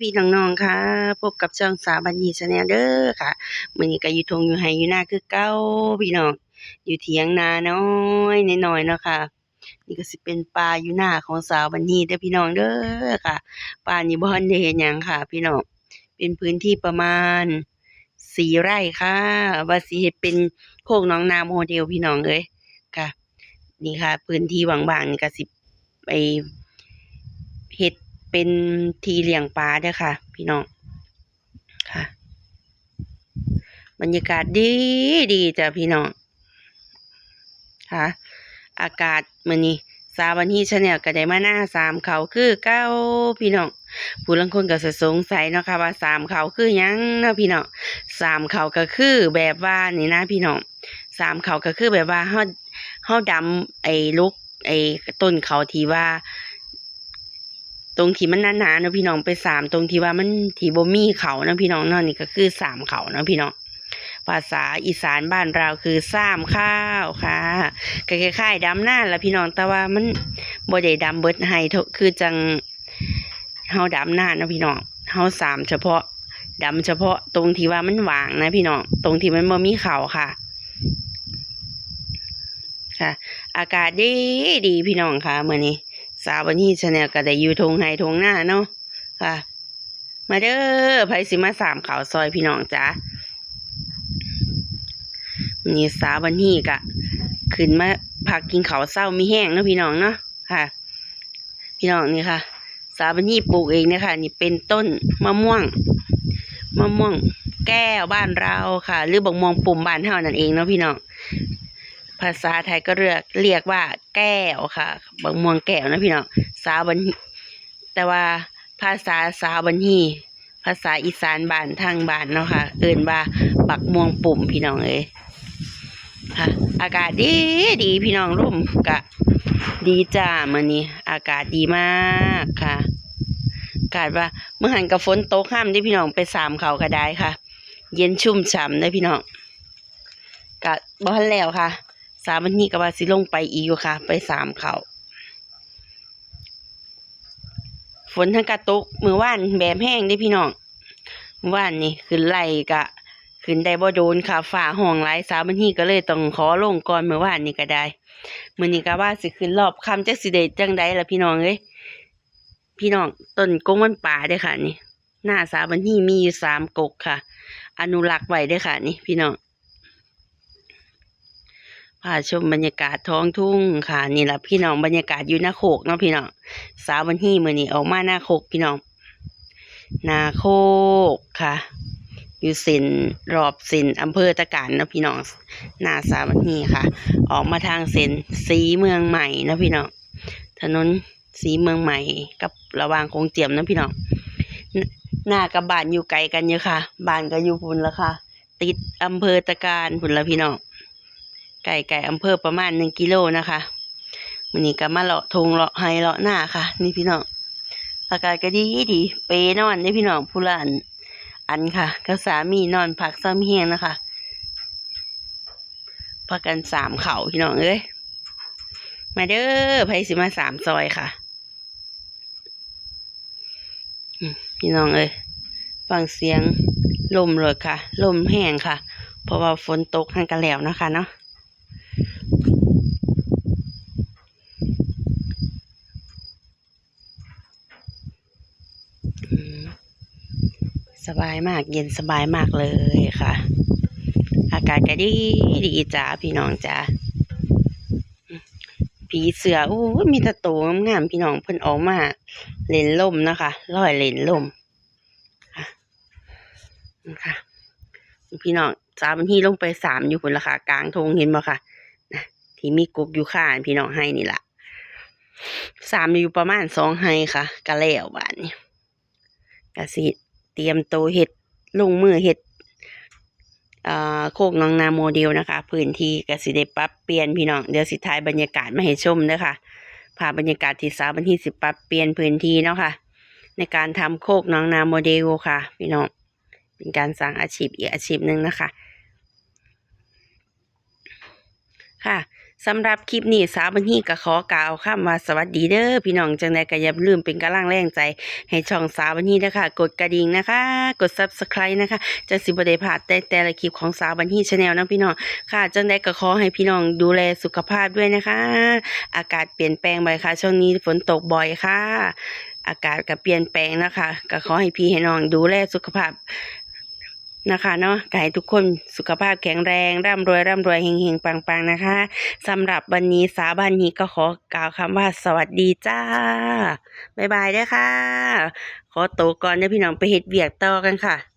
พี่น้องๆค่ะ พบกับช่องสาวบัญญีชาแนลเด้อค่ะมื้อนี้ก็อยู่ทงอยู่ไห้อยู่หน้าคือเก่าพี่น้องอยู่เถียงนาน้อยน้อยเนาะค่ะ นี่ก็สิเป็นป่าอยู่หน้าของสาวบัญญีเด้อพี่น้องเด้อค่ะป่านี้บ่ทันได้เฮ็ดหยังค่ะ พี่น้องเป็นพื้นที่ประมาณสี่ไร่ค่ะว่าสิเฮ็ดเป็นโคกหนองนาโมเดลพี่น้องเอ้ยค่ะ นี่ค่ะ พื้นที่ว่างๆนี่ก็สิไป เป็นทีเลี้ยงปลาเด้อค่ะ พี่น้องค่ะ บรรยากาศดีดีจ้ะพี่น้องค่ะอากาศมื้อนี้สาวันนี้ชาแนลก็ได้มาหน้าสามเขาคือเก้าพี่น้องผู้ลางคนก็จะสงสัยเนาะค่ะว่าสามเขาคือยังเนาะพี่น้องสามเขาก็คือแบบว่านี่นะพี่น้องสามเขาก็คือแบบว่าเฮาเฮาดำไอ้ลูกไอ้ต้นเขาที่ว่า ตรงที่มันหนาๆเนะพี่น้องไปสามตรงที่ว่ามันที่บ่มีเขาเนะพี่น้องเนาะนี่ก็คือสามเขาเนะพี่น้องภาษาอีสานบ้านเราคือสามข้าวค่ะก็คล้ายๆดำหน้าละพี่น้องแต่ว่ามันบ่ได้ดำเบิดให้เท่าคือจังเฮาดำหน้าเนะพี่น้องเฮาสามเฉพาะดำเฉพาะตรงที่ว่ามันวางนะพี่น้องตรงที่มันบ่มีเขาค่ะ ค่ะ อากาศดีดีพี่น้องค่ะมื้อนี้ สาวันนี้ชาแนลก็ได้อยู่ทงไฮทงหน้าเนาะค่ะ มาเด้อไผสิมาสามข่าวซอยพี่น้องจ้านี่สาวันนี้ก็ขึ้นมาพักกินข้าวเศร้ามีแห้งเนาะพี่น้องเนาะค่ะ พี่น้องนี่ค่ะ สาวันนี้ปลูกเองนะคะนี่เป็นต้นมะม่วงมะม่วงแก้วบ้านเราค่ะ หรือบักม่วงปุ่มบ้านเฮานั่นเองเนาะพี่น้อง ภาษาไทยก็เรียกเรียกว่า แก้วค่ะบางม่วงแก้วนะพี่น้องสาวบันแต่ว่าภาษาสาวบันฮีภาษาอีสานบ้านทางบ้านเนาะค่ะ เอิ้นว่าปักม่วงปุ่มพี่น้องเอ้ยค่ะ อากาศดีดีพี่น้องร่มกะ ดีจ้ามื้อนี้อากาศดีมากค่ะอากาศว่าเมื่อหันกับฝนตกห้ามที่พี่น้องไปสามเขาก็ได้ค่ะ เย็นชุ่มฉ่ำได้พี่น้องกะบ้านแล้วค่ะ สามวันนี้ก็ว่าสิลงไปอีกอยู่ค่ะ ไปสามเขาฝนทั้งกระตุกมือว่านแบบแห้งได้พี่น้องมือว่านนี่ขึ้นไล่กะขึ้นได้บ่โดนค่ะฝ่าห้องหลายสามวันนี้ก็เลยต้องขอลงก่อนมือว่านนี่ก็ได้มือนี้ก็ว่าสิขึ้นรอบคำจักสิได้จังใดล่ะพี่น้องเอ้ยพี่น้องต้นกงมันป่าเด้ค่ะ นี่ หน้าสามวันนี้มีอยู่สามกกค่ะ อนุรักษ์ไว้เด้ค่ะ นี่พี่น้อง พาชมบรรยากาศท้องทุ่งค่ะ นี่แหละพี่น้องบรรยากาศอยู่หน้าโคกเนาะพี่น้องสาววันที่มือนี้ออกมาหน้าโคกพี่น้องหน้าโคกค่ะ อยู่ส้นรอบส้นอำเภอตะการเนาะพี่น้องหน้าสาววันที่ค่ะ ออกมาทางเส้นสีเมืองใหม่เนาะพี่น้องถนนสีเมืองใหม่กับระหว่างคงเจียมเนาะพี่น้องหน้ากับบ้านอยู่ไกลกันเยอะค่ะบ้านก็อยู่พุ่นละค่ะ ติดอำเภอตะการพุ่นละพี่น้อง ไก่ไก่อำเภอประมาณหนึ่งกิโลนะคะมันนี้ก็มาเลาะทงเลาะไฮเลาะหน้าค่ะ นี่พี่น้องอากาศก็ดีดีเปนอนนี่พี่น้องผู้ละอันอันค่ะกับสามีนอนพักซ้ำเฮียงนะคะพักกันสามเข่าพี่น้องเอ้ยมาเด้อไผสิมาสามซอยค่ะพี่น้องเอ้ยฟังเสียงลมเลยค่ะ ลมแห้งค่ะ เพราะว่าฝนตกหันกันแล้วนะคะเนาะ สบายมากเย็นสบายมากเลยค่ะ อากาศก็ดีดีจ้าพี่น้องจ้าผีเสือโอ้มีตะตวงามพี่น้องเพิ่นออกมาเล่นลมนะคะลอยเล่นลมค่ะนะคะพี่น้องสามันที่ลงไปสามอยู่บนราคากลางทงเห็นบ่ค่ะนะ ที่มีกุกอยู่ข้างพี่น้องให้นี่ล่ะสามอยู่ประมาณสองไฮค่ะกะแล้วบานนี้กสิเตรียมโตเห็ดลงมือเห็ดอ่าโคกน้องนาโมเดลนะคะ พื้นที่กสิได้ปรับเปลี่ยนพี่น้องเดี๋ยวสิถ่ายบรรยากาศมาให้ชมเด้อค่ะพาบรรยากาศที่สาววันที่สิบปรับเปลี่ยนพื้นที่เนาะค่ะ ในการทำโคกน้องนาโมเดลค่ะ พี่น้องเป็นการสร้างอาชีพอีกอาชีพหนึ่งนะคะ ค่ะ สำหรับคลิปนี้สาวบันทีก็ขอกล่าวคำว่าสวัสดีเด้อพี่น้องจังใดก็อย่าลืมเป็นกำลังแรงใจ ให้ช่องสาวบันทีนะคะกดกระดิ่งนะคะ กด Subscribe นะคะจะสิบ่ได้พลาดแต่แต่ละคลิปของสาวบันทีชาแนลนะพี่น้องค่ะจังใดก็ขอให้พี่น้องดูแลสุขภาพด้วยนะคะ อากาศเปลี่ยนแปลงบ่อยค่ะ ช่วงนี้ฝนตกบ่อยค่ะ อากาศก็เปลี่ยนแปลงนะคะก็ขอให้พี่ให้น้องดูแลสุขภาพ นะคะเนาะก็ให้ทุกคนสุขภาพแข็งแรง ร่ำรวยร่ำรวยเฮงๆ ปังๆ นะคะสำหรับวันนี้สาบานนี้ก็ขอกล่าวคำว่าสวัสดีจ้า บ๊ายบายเด้อค่ะ ขอตัวก่อนเด้อพี่น้องไปเฮ็ดเวียกต่อกันค่ะ